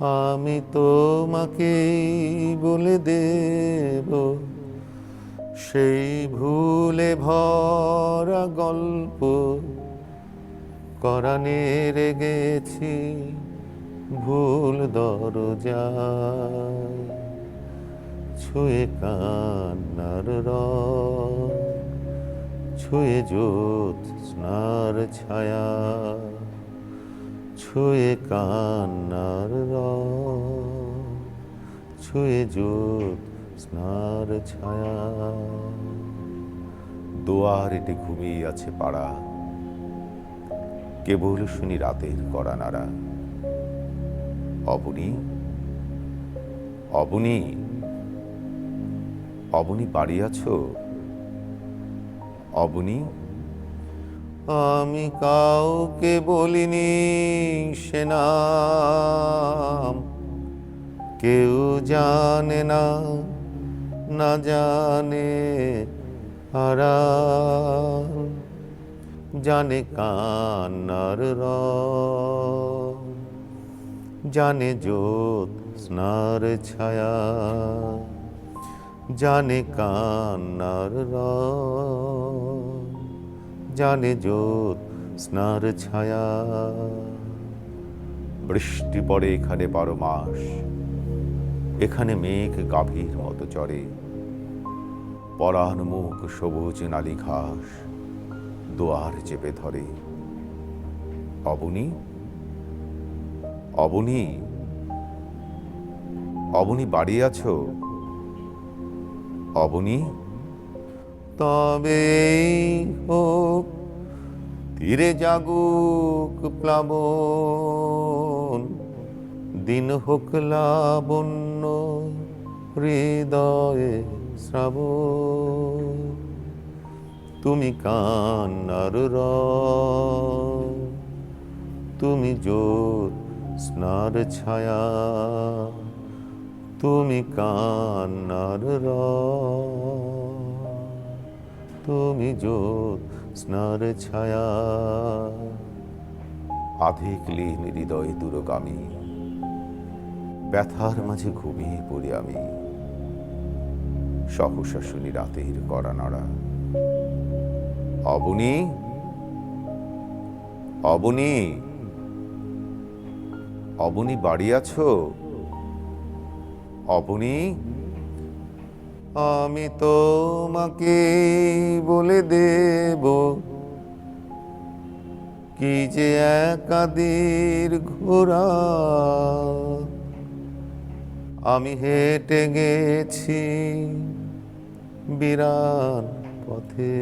আমি তোমাকে বলে দেব, সেই ভুলে ভরা গল্প করানে রেগেছি ভুল দরজায়। ছুঁয়ে কান্নার রং, ছুঁয়ে জ্যোৎস্নার ছায়া, ছুঁয়ে কান্নার রং। ছুঁয়ে স্নার ছায়া। দোয়ারেটে ঘুমিয়ে আছে পাড়া। কেবল শুনি রাতের করা নাড়া। অবনী? অবনী? অবনী, বাড়ি আছো? অবনী? আমি কাউকে বলিনি সে নাম। কেউ জানে না না জানে হারান জানে কান্নার রং, জানে জ্যোৎ স্নার ছায়া, জানে কান্নার রং, জানে জ্যোৎ স্নার ছায়া। বৃষ্টি পড়ে এখানে বারো মাস এখানে মেঘ গাভীর মতো চড়ে। পরাণ মুখ সবুজ নালি ঘাস দোয়ার চেপে ধরে। অবনী? অবনী? অবনী, বাড়ি আছো? অবনী? তবে হোক, তীরে জাগুক প্লাবন। দিন হোক লাবণ্য হৃদয়ে শ্রাব তুমি কান্নার তুমি জোর স্নার ছায়া, তুমি কান্নার রং তুমি জোর স্নার ছায়া। আধিক লীন হৃদয় দূরগামী ব্যথার মাঝে ঘুমিয়ে পড়ি আমি। সহসা শুনি রাতের করা নাড়া। অবনী? অবনী? অবনী, বাড়ি আছো? অবনী? আমি তোমাকে বলে দেব। কি যে একাদির ঘোরা। আমি হেঁটে গেছি বিরান পথে।